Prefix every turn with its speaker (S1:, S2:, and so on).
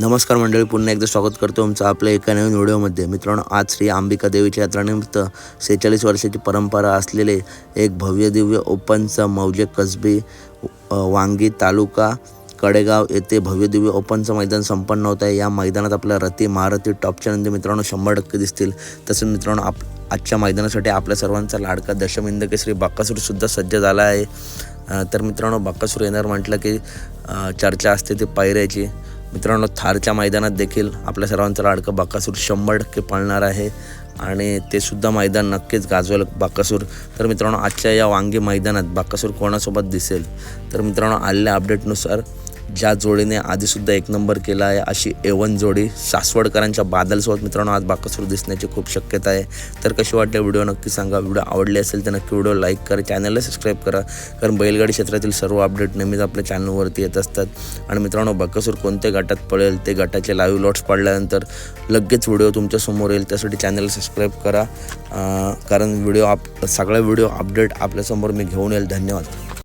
S1: नमस्कार मंडळी पुन्हा एकदा स्वागत करतो तुमचं आपल्या एका नवीन व्हिडिओमध्ये. मित्रांनो आज श्री अंबिका देवीच्या यात्रानिमित्त सेहेचाळीस वर्षाची परंपरा असलेले एक भव्य दिव्य ओपनचं मौजे कसबे वांगी तालुका कडेगाव येथे भव्य दिव्य ओपनचं मैदान संपन्न होत आहे. या मैदानात आपल्या रती महारथी टॉपच्या नंदी मित्रांनो शंभर टक्के दिसतील. तसेच मित्रांनो आप आजच्या मैदानासाठी आपल्या सर्वांचा लाडका दशमिंद केसरी बाकासूरसुद्धा सज्ज झाला आहे. तर मित्रांनो बाकासूर येणार म्हटलं की चर्चा असते ती पायऱ्याची. मित्रांनो थारच्या मैदानात देखील आपल्या सर्वांचा लाडकं बाकासूर शंभर टक्के पळणार आहे. आणि ते सुद्धा मैदान नक्कीच गाजवेल बाकासूर. तर मित्रांनो आजच्या या वांगी मैदानात बाकासूर कोणासोबत दिसेल? तर मित्रांनो आलेल्या अपडेटनुसार ज्या जोडीने आधीसुद्धा एक नंबर केला आहे अशी एवन जोडी सासवडकरांच्या बादलसोबत मित्रांनो आज बाकासूर दिसण्याची खूप शक्यता आहे. तर कशी वाटते व्हिडिओ नक्की सांगा. व्हिडिओ आवडली असेल तर नक्की व्हिडिओ लाईक करा चॅनलला सबस्क्राईब करा. कारण बैलगाडी क्षेत्रातील सर्व अपडेट नेहमीच आपल्या चॅनलवरती येत असतात. आणि मित्रांनो बकासूर कोणत्या गटात पळेल ते गटाचे लाईव्ह लॉट्स पडल्यानंतर लगेच व्हिडिओ तुमच्यासमोर येईल. त्यासाठी चॅनल सबस्क्राईब करा. कारण व्हिडिओ आप सगळा व्हिडिओ अपडेट आपल्यासमोर मी घेऊन येईल. धन्यवाद.